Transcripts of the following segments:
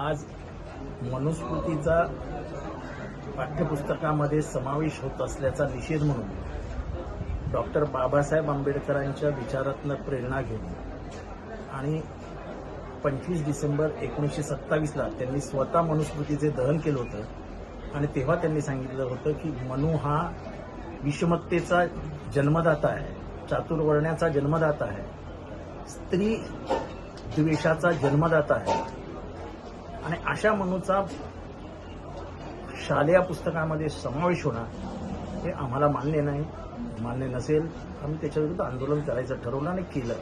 आज मनुस्मृतीचा पाठ्यपुस्तकामध्ये समावेश होत असल्याचा निषेध म्हणून डॉक्टर बाबासाहेब आंबेडकरांच्या विचारातनं प्रेरणा घेऊन आणि पंचवीस डिसेंबर एकोणीसशे सत्तावीसला त्यांनी स्वतः मनुस्मृतीचे दहन केलं होतं. आणि तेव्हा त्यांनी सांगितलं होतं की मनु हा विषमतेचा जन्मदाता आहे चातुर्वर्ण्याचा जन्मदाता आहे स्त्री द्वेषाचा जन्मदाता आहे. आणि अशा मनूचा शालेय पुस्तकामध्ये समावेश होणार हे आम्हाला मान्य नाही. मान्य नसेल आम्ही त्याच्याविरुद्ध आंदोलन करायचं ठरवलं आणि केलं.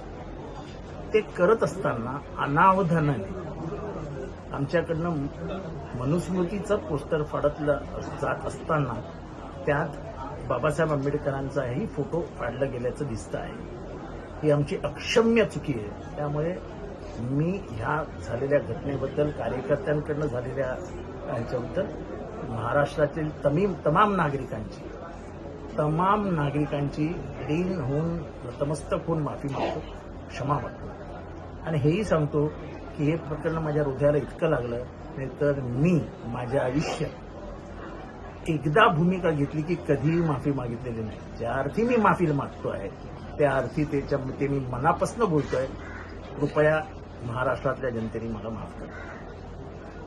ते करत असताना अनावधानाने आमच्याकडनं मनुस्मृतीचं पोस्टर फाडतलं जात असताना त्यात बाबासाहेब आंबेडकरांचाही फोटो फाडला गेल्याचं दिसतं आहे ही आमची अक्षम्य चुकी आहे. त्यामुळे मी ह्या झालेल्या घटनेबद्दल कार्यकर्त्यांकडनं झालेल्या ह्याच्याबद्दल महाराष्ट्रातील तमीम तमाम नागरिकांची तमाम नागरिकांची ऋण होऊन नतमस्तक होऊन माफी मागतो क्षमा मागतो. आणि हेही सांगतो की हे प्रकरण माझ्या हृदयाला इतकं लागलं नाही तर मी माझ्या आयुष्यात एकदा भूमिका घेतली की कधीही माफी मागितलेली नाही. ज्या अर्थी मी माफी मागतो आहे त्या अर्थी त्याच्या ते मी मनापासून बोलतोय. कृपया महाराष्ट्रातल्या जनतेने मला माफ करा.